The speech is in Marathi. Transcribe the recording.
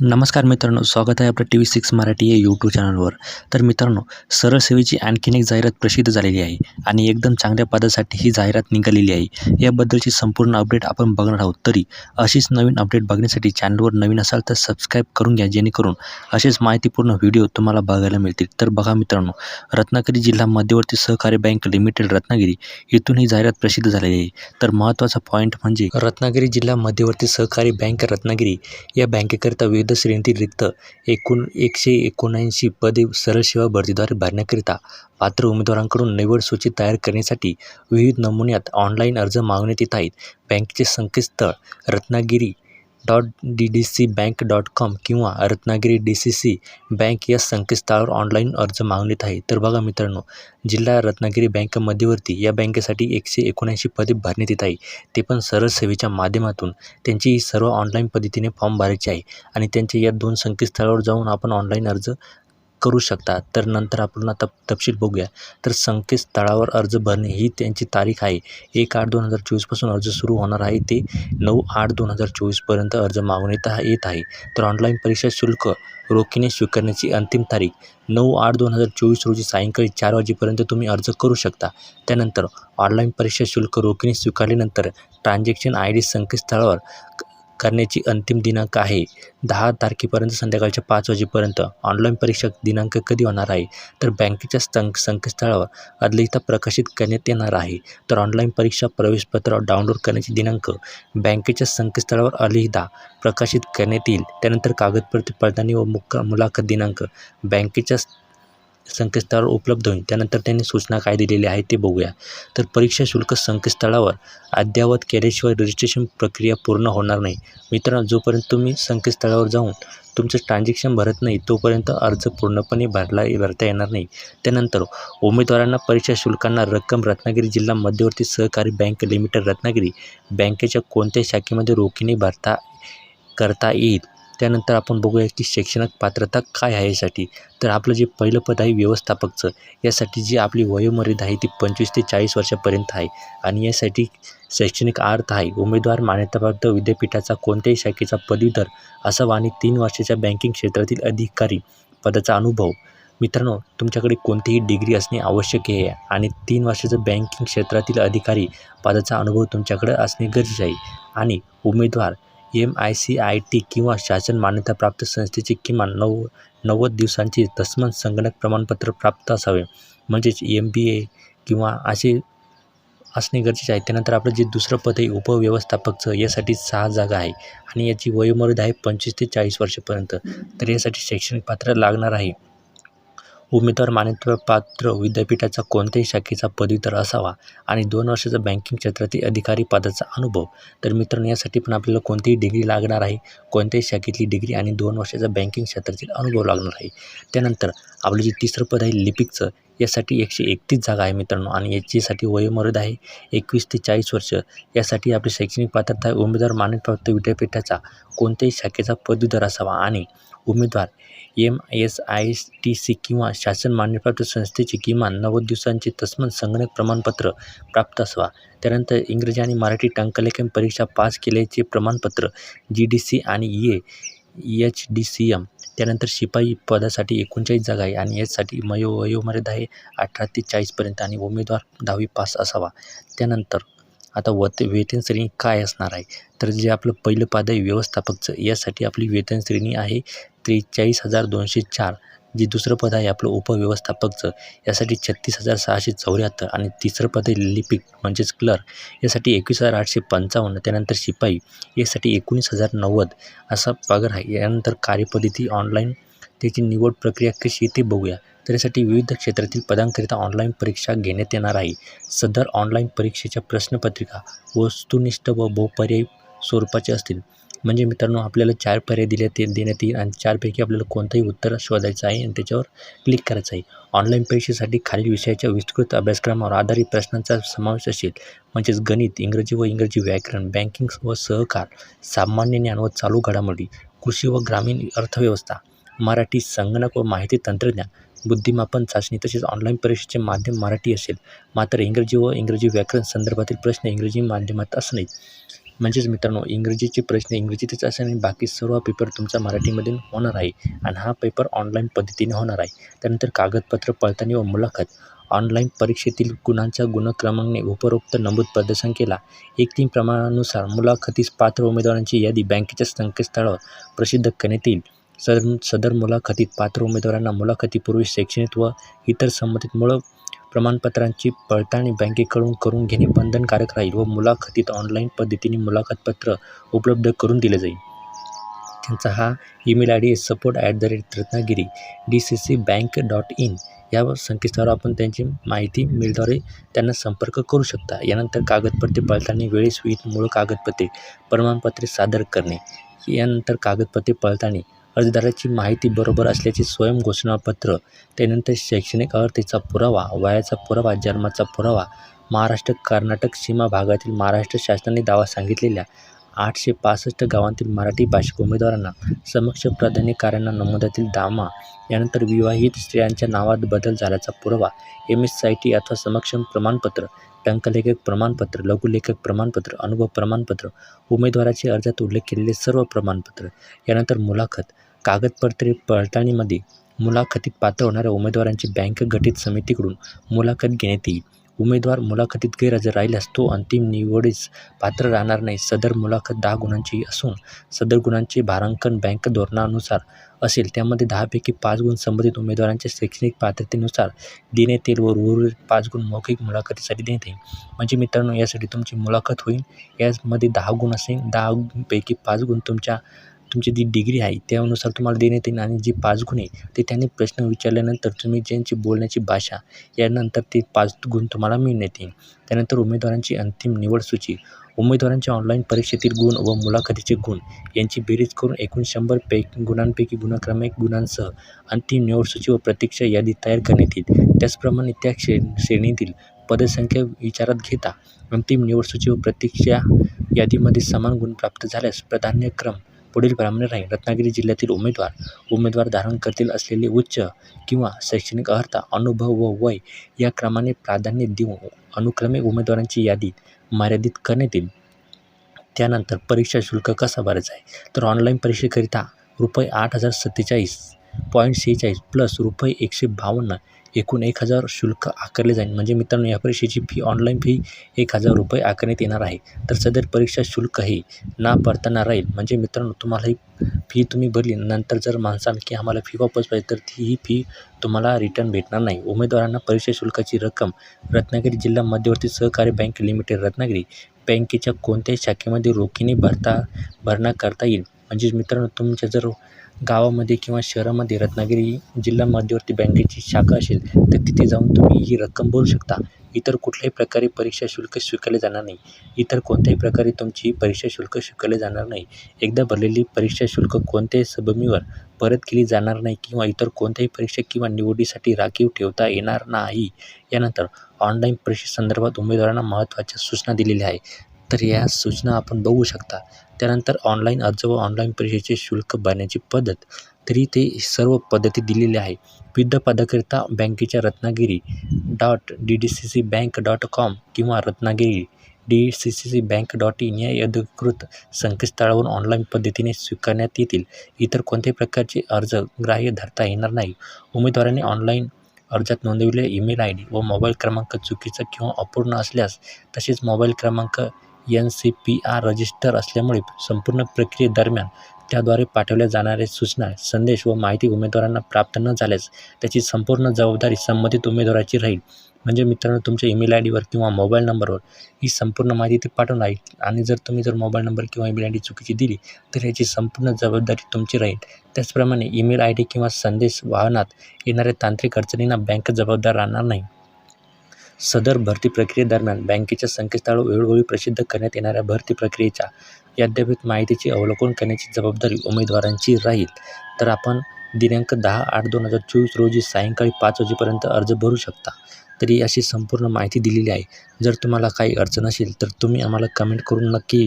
नमस्कार मित्रांनो स्वागत आहे आपलं टी व्ही सिक्स मराठी या यूट्यूब चॅनलवर तर मित्रांनो सरळ सेवेची आणखीन एक जाहिरात प्रसिद्ध झालेली आहे आणि एकदम चांगल्या पदासाठी ही जाहिरात निघालेली आहे. याबद्दलची संपूर्ण अपडेट आपण बघणार आहोत. तरी अशीच नवीन अपडेट बघण्यासाठी चॅनलवर नवीन असाल तर सबस्क्राईब करून घ्या जेणेकरून असेच माहितीपूर्ण व्हिडिओ तुम्हाला बघायला मिळतील. तर बघा मित्रांनो रत्नागिरी जिल्हा मध्यवर्ती सहकारी बँक लिमिटेड रत्नागिरी इथून ही जाहिरात प्रसिद्ध झालेली आहे. तर महत्त्वाचा पॉईंट म्हणजे रत्नागिरी जिल्हा मध्यवर्ती सहकारी बँक रत्नागिरी या बँकेकरिता विविध श्रेणीतील रिक्त एकूण एकशे एकोणऐंशी पदे सरळ सेवा भरतीद्वारे भरण्याकरिता पात्र उमेदवारांकडून निवड सूची तयार करण्यासाठी विविध नमुन्यात ऑनलाईन अर्ज मागवण्यात येत आहेत. बँकेचे संकेतस्थळ Ratnagiri dot D D C bank dot com किंवा Ratnagiri D C C bank या संकेतस्थळावर ऑनलाईन अर्ज मागवण्यात आहे. तर बघा मित्रांनो जिल्हा रत्नागिरी बँक मध्यवर्ती या बँकेसाठी एकशे एकोणऐंशी पदे भरण्यात येत आहे. ते पण सरळ सेवेच्या माध्यमातून. त्यांची ही सर्व ऑनलाईन पद्धतीने फॉर्म भरायचे आहे आणि त्यांच्या या दोन संकेतस्थळावर जाऊन आपण ऑनलाईन अर्ज करू शकता तर नंतर आपण आता तपशील बघूया. तर संकेतस्थळावर अर्ज भरणे ही त्यांची तारीख आहे. एक आठ दोन हजार चोवीसपासून अर्ज सुरू होणार आहे. ते नऊ आठ दोन हजार चोवीसपर्यंत अर्ज मागवण्यात येत आहे. तर ऑनलाईन परीक्षा शुल्क रोखीने स्वीकारण्याची अंतिम तारीख नऊ आठ दोन हजार चोवीस रोजी सायंकाळी चार वाजेपर्यंत तुम्ही अर्ज करू शकता. त्यानंतर ऑनलाईन परीक्षा शुल्क रोखीने स्वीकारल्यानंतर ट्रान्झॅक्शन आय डी संकेतस्थळावर करण्याची अंतिम दिनांक आहे. दहा तारखेपर्यंत संध्याकाळच्या पाच वाजेपर्यंत ऑनलाईन परीक्षा दिनांक कधी होणार आहे? तर बँकेच्या सं संकेतस्थळावर अदलिता प्रकाशित करण्यात येणार आहे. तर ऑनलाईन परीक्षा प्रवेशपत्र डाउनलोड करण्याची दिनांक बँकेच्या संकेतस्थळावर अलिहिदा प्रकाशित करण्यात येईल. त्यानंतर कागदपत्रे पडताळणी व मुक्का मुलाखत दिनांक बँकेच्या संकेतस्थळावर उपलब्ध होईल. त्यानंतर त्यांनी सूचना काय दिलेल्या आहेत ते बघूया. तर परीक्षा शुल्क संकेतस्थळावर अद्ययावत केल्याशिवाय रजिस्ट्रेशन प्रक्रिया पूर्ण होणार नाही. मित्रांनो जोपर्यंत तुम्ही संकेतस्थळावर जाऊन तुमचं ट्रान्झॅक्शन भरत नाही तोपर्यंत अर्ज पूर्णपणे भरला भरता येणार नाही. त्यानंतर उमेदवारांना परीक्षा शुल्कांना रक्कम रत्नागिरी जिल्हा मध्यवर्ती सहकारी बँक लिमिटेड रत्नागिरी बँकेच्या कोणत्याही शाखेमध्ये रोखीने भरता करता येईल. त्यानंतर आपण बघूया की शैक्षणिक पात्रता काय आहे यासाठी. तर आपलं जे पहिलं पद आहे व्यवस्थापकचं यासाठी जी आपली वयोमर्यादा आहे ती पंचवीस ते चाळीस वर्षापर्यंत आहे. आणि यासाठी शैक्षणिक अर्थ आहे. उमेदवार मान्यताप्राप्त विद्यापीठाचा कोणत्याही शाखेचा पदवीधर असावा आणि तीन वर्षाच्या बँकिंग क्षेत्रातील अधिकारी पदाचा अनुभव. मित्रांनो तुमच्याकडे कोणतीही डिग्री असणे आवश्यक आहे आणि तीन वर्षाचं बँकिंग क्षेत्रातील अधिकारी पदाचा अनुभव तुमच्याकडे असणे गरजेचे आहे. आणि उमेदवार M I C I T किंवा शासन मान्यताप्राप्त संस्थेचे किमान नव नव्वद दिवसांचे तस्मन संगणक प्रमाणपत्र प्राप्त असावे. म्हणजेच एम बी ए किंवा असे असणे गरजेचे आहे. त्यानंतर आपलं जे दुसरं पद आहे उपव्यवस्थापकचं यासाठी सहा जागा आहे. आणि याची वयोमर्यादा आहे पंचवीस ते चाळीस वर्षापर्यंत. तर यासाठी शैक्षणिक पात्र लागणार आहे. उमेदवार मान्यतापात्र विद्यापीठाचा कोणत्याही शाखेचा पदवीधर असावा आणि दोन वर्षाचा बँकिंग क्षेत्रातील अधिकारी पदाचा अनुभव. तर मित्रांनो यासाठी पण आपल्याला कोणतीही डिग्री लागणार आहे कोणत्याही शाखेतली डिग्री आणि दोन वर्षाचा बँकिंग क्षेत्रातील अनुभव लागणार आहे. त्यानंतर आपलं जे तिसरं पद आहे लिपिकचं यासाठी एकशे एकतीस जागा आहे मित्रांनो. आणि याच्यासाठी वयोमर्यादा आहे एकवीस ते चाळीस वर्ष. यासाठी आपली शैक्षणिक पात्रता आहे. उमेदवार मान्यताप्राप्त विद्यापीठाचा कोणत्याही शाखेचा पदवीधर असावा. आणि उमेदवार M S I T C किंवा शासन मान्यप्राप्त संस्थेचे किमान नव्वद दिवसांचे तस्मन संगणक प्रमाणपत्र प्राप्त असावा. त्यानंतर इंग्रजी आणि मराठी टंकलेखन परीक्षा पास केल्याचे प्रमाणपत्र जी डी सी आणि A H D C M त्यानंतर शिपाई पदासाठी एकोणचाळीस जागा आहे आणि यासाठी मयो वयोमर्यादा आहे अठरा ते चाळीसपर्यंत आणि उमेदवार दहावी पास असावा. त्यानंतर आता वत वेतन श्रेणी काय असणार आहे? तर जे आपलं पहिलं पद आहे व्यवस्थापकचं यासाठी आपली वेतन श्रेणी आहे त्रेचाळीस हजार दोनशे चार जे दुसरं पद आहे आपलं उपव्यवस्थापकचं. यासाठी छत्तीस हजार सहाशे चौऱ्याहत्तर आणि तिसरं पद आहे लिपिक म्हणजेच क्लर्क यासाठी एकवीस हजार आठशे पंचावन्न त्यानंतर शिपाई. यासाठी एकोणीस हजार नव्वद असा पगार आहे. यानंतर कार्यपद्धती ऑनलाईन त्याची निवड प्रक्रिया कशी ते बघूया. तर यासाठी विविध क्षेत्रातील पदांकरिता ऑनलाईन परीक्षा घेण्यात येणार आहे. सदर ऑनलाईन परीक्षेच्या प्रश्नपत्रिका वस्तुनिष्ठ व बहुपर्यायी स्वरूपाचे असतील. म्हणजे मित्रांनो आपल्याला चार पर्याय दिले ते देण्यात येईल आणि चारपैकी आपल्याला कोणतंही उत्तर शोधायचं आहे आणि त्याच्यावर क्लिक करायचं आहे. ऑनलाईन परीक्षेसाठी खालील विषयाच्या विस्तृत अभ्यासक्रमावर आधारित प्रश्नांचा समावेश असेल. म्हणजेच गणित इंग्रजी व इंग्रजी व्याकरण बँकिंग व सहकार सामान्य ज्ञान व चालू घडामोडी कृषी व ग्रामीण अर्थव्यवस्था मराठी संगणक व माहिती तंत्रज्ञान बुद्धिमापन चाचणी तसेच ऑनलाईन परीक्षेचे माध्यम मराठी असेल. मात्र इंग्रजी व इंग्रजी व्याकरण संदर्भातील प्रश्न इंग्रजी माध्यमात असणे म्हणजेच मित्रांनो इंग्रजीचे प्रश्न इंग्रजीतच असेल बाकी सर्व पेपर तुमचा मराठीमधून होणार आहे आणि हा पेपर ऑनलाईन पद्धतीने होणार आहे. त्यानंतर कागदपत्र पडताळणी व मुलाखत. ऑनलाईन परीक्षेतील गुणांच्या गुणक्रमांकने उपरोक्त नमूद प्रदर्शन केला. एक तीन प्रमाणानुसार मुलाखतीस पात्र उमेदवारांची यादी बँकेच्या संकेतस्थळावर प्रसिद्ध करण्यात येईल. सदर सदर मुलाखतीत पात्र उमेदवारांना मुलाखतीपूर्वी शैक्षणिक व इतर संबंधित मूळ प्रमाणपत्रांची पडताळणी बँकेकडून करून घेणे बंधनकारक राहील व मुलाखतीत ऑनलाईन पद्धतीने मुलाखतपत्र उपलब्ध करून दिले जाईल. त्यांचा हा email I D support at the rate Ratnagiri D C C bank dot in या संकेतस्थळावर आपण त्यांची माहिती मेलद्वारे त्यांना संपर्क करू शकता. यानंतर कागदपत्रे पडताळणी वेळेस मूळ कागदपत्रे प्रमाणपत्रे सादर करणे यानंतर कागदपत्रे पडताळणी अर्जदाराची माहिती बरोबर असल्याचे स्वयं घोषणापत्र त्यानंतर शैक्षणिक अर्हतेचा पुरावा वयाचा पुरावा जन्माचा पुरावा महाराष्ट्र कर्नाटक सीमा भागातील महाराष्ट्र शासनाने दावा सांगितलेल्या आठशे पासष्ट गावांतील मराठी भाषिक उमेदवारांना समक्ष प्राधान्यकाऱ्यांना नमुद्यातील दामा यानंतर विवाहित स्त्रियांच्या नावात बदल झाल्याचा पुरावा एम एस आय टी अथवा समक्षम प्रमाणपत्र टंकलेखक प्रमाणपत्र लघुलेखक प्रमाणपत्र अनुभव प्रमाणपत्र उमेदवाराचे अर्जात उल्लेख केलेले सर्व प्रमाणपत्र यानंतर मुलाखत कागदपत्रे पडताळणीमध्ये मुलाखतीत पात्र होणाऱ्या उमेदवारांची बँक गठीत समितीकडून मुलाखत घेण्यात येईल. उमेदवार मुलाखतीत गैरहजर राहिल्यास तो अंतिम निवडीस पात्र राहणार नाही. सदर मुलाखत दहा गुणांची असून सदर गुणांचे भारांकन बँक धोरणानुसार असेल. त्यामध्ये दहापैकी पाच गुण संबंधित उमेदवारांच्या शैक्षणिक पात्रतेनुसार देण्यात येईल व उर्वरित पाच गुण मौखिक मुलाखतीसाठी देण्यात येईल म्हणजे मित्रांनो यासाठी तुमची मुलाखत होईल. यामध्ये दहा गुण असेल. दहापैकी पाच गुण तुमच्या तुमची जी डिग्री आहे त्यानुसार तुम्हाला देण्यात येईल आणि जे पाच गुण आहे ते त्यांनी प्रश्न विचारल्यानंतर तुम्ही ज्यांची बोलण्याची भाषा यानंतर ते पाच गुण तुम्हाला मिळण्यात येईल. त्यानंतर उमेदवारांची अंतिम निवड सूची उमेदवारांच्या ऑनलाईन परीक्षेतील गुण व मुलाखतीचे गुण यांची बेरीज करून एकूण शंभर पै गुणांपैकी गुणक्रमिक गुणांसह अंतिम निवड सूची व प्रतीक्षा यादी तयार करण्यात येईल. त्याचप्रमाणे त्या श्रे श्रेणीतील पदसंख्या विचारात घेता अंतिम निवड सूची व प्रतीक्षा यादीमध्ये समान गुण प्राप्त झाल्यास प्राधान्यक्रम पुढील प्रमाणे राहील रत्नागिरी जिल्ह्यातील उमेदवार उमेदवार धारण करतील असलेले उच्च किंवा शैक्षणिक अर्हता अनुभव व वय या क्रमाने प्राधान्य देऊन अनुक्रमे उमेदवारांची यादी मर्यादित करण्यात येईल. त्यानंतर परीक्षा शुल्क कसा भरायचा आहे? तर ऑनलाईन परीक्षेकरिता रुपये आठ हजार सत्तेचाळीस पॉईंट सेहेचाळीस प्लस रुपये एकशे बावन्न एकूण एक हजार शुल्क आकारले जाईल. म्हणजे मित्रांनो या परीक्षेची फी ऑनलाईन फी एक हजार रुपये आकारण्यात येणार आहे. तर सदर परीक्षा शुल्क हे ना भरताना राहील. म्हणजे मित्रांनो तुम्हाला ही फी तुम्ही भरली नंतर जर माणसान की आम्हाला फी वापस पाहिजे तर ती ही फी तुम्हाला रिटर्न भेटणार नाही. उमेदवारांना परीक्षा शुल्काची रक्कम रत्नागिरी जिल्हा मध्यवर्ती सहकारी बँक लिमिटेड रत्नागिरी बँकेच्या कोणत्याही शाखेमध्ये रोखीने भरता भरणा करता येईल. म्हणजेच मित्रांनो तुमच्या जर गावामध्ये किंवा शहरामध्ये रत्नागिरी जिल्हा मध्यवर्ती बँकेची शाखा असेल तर तिथे जाऊन तुम्ही ही रक्कम भरू शकता. इतर कुठल्याही प्रकारे परीक्षा शुल्क स्वीकारले जाणार नाही. इतर कोणत्याही प्रकारे तुमची परीक्षा शुल्क स्वीकारले जाणार नाही. एकदा भरलेली परीक्षा शुल्क कोणत्याही सबमीवर परत केली जाणार नाही किंवा इतर कोणत्याही परीक्षा किंवा निवडीसाठी राखीव ठेवता येणार नाही. यानंतर ऑनलाईन परीक्षेसंदर्भात उमेदवारांना महत्त्वाच्या सूचना दिलेल्या आहे तर या सूचना आपण बघू शकता. त्यानंतर ऑनलाईन अर्ज व ऑनलाईन परीक्षेचे शुल्क भरण्याची पद्धत तरी ते सर्व पद्धती दिलेल्या आहे. विविध पदाकरिता बँकेच्या Ratnagiri dot D D C C bank dot com किंवा Ratnagiri D C C C bank dot in या अधिकृत संकेतस्थळावरून ऑनलाईन पद्धतीने स्वीकारण्यात येतील. इतर कोणत्याही प्रकारचे अर्ज ग्राह्य धरता येणार नाही. उमेदवारांनी ऑनलाईन अर्जात नोंदविलेले ईमेल आय डी व मोबाईल क्रमांक चुकीचा किंवा अपूर्ण असल्यास तसेच मोबाईल क्रमांक N C P R register असल्यामुळे संपूर्ण प्रक्रियेदरम्यान त्याद्वारे पाठवल्या जाणाऱ्या सूचना संदेश व माहिती उमेदवारांना प्राप्त न झाल्यास त्याची संपूर्ण जबाबदारी संबंधित उमेदवाराची राहील. म्हणजे मित्रांनो तुमच्या ईमेल आय डीवर किंवा मोबाईल नंबरवर ही संपूर्ण माहिती ते पाठवून राहील आणि जर तुम्ही जर मोबाईल नंबर किंवा ईमेल आय डी चुकीची दिली तर याची संपूर्ण जबाबदारी तुमची राहील. त्याचप्रमाणे ईमेल आय डी किंवा संदेश वाहनात येणाऱ्या तांत्रिक अडचणींना बँक जबाबदार राहणार नाही. सदर भरती प्रक्रियेदरम्यान बँकेच्या संकेतस्थळावर वेळोवेळी प्रसिद्ध करण्यात येणाऱ्या भरती प्रक्रियेच्या अद्ययावत माहितीचे अवलोकन करण्याची जबाबदारी उमेदवारांची राहील. तर आपण दिनांक दहा आठ दोन हजार चोवीस रोजी सायंकाळी पाच वाजेपर्यंत अर्ज भरू शकता. तरी अशी संपूर्ण माहिती दिलेली आहे. जर तुम्हाला काही अडचण असेल तर तुम्ही आम्हाला कमेंट करून नक्की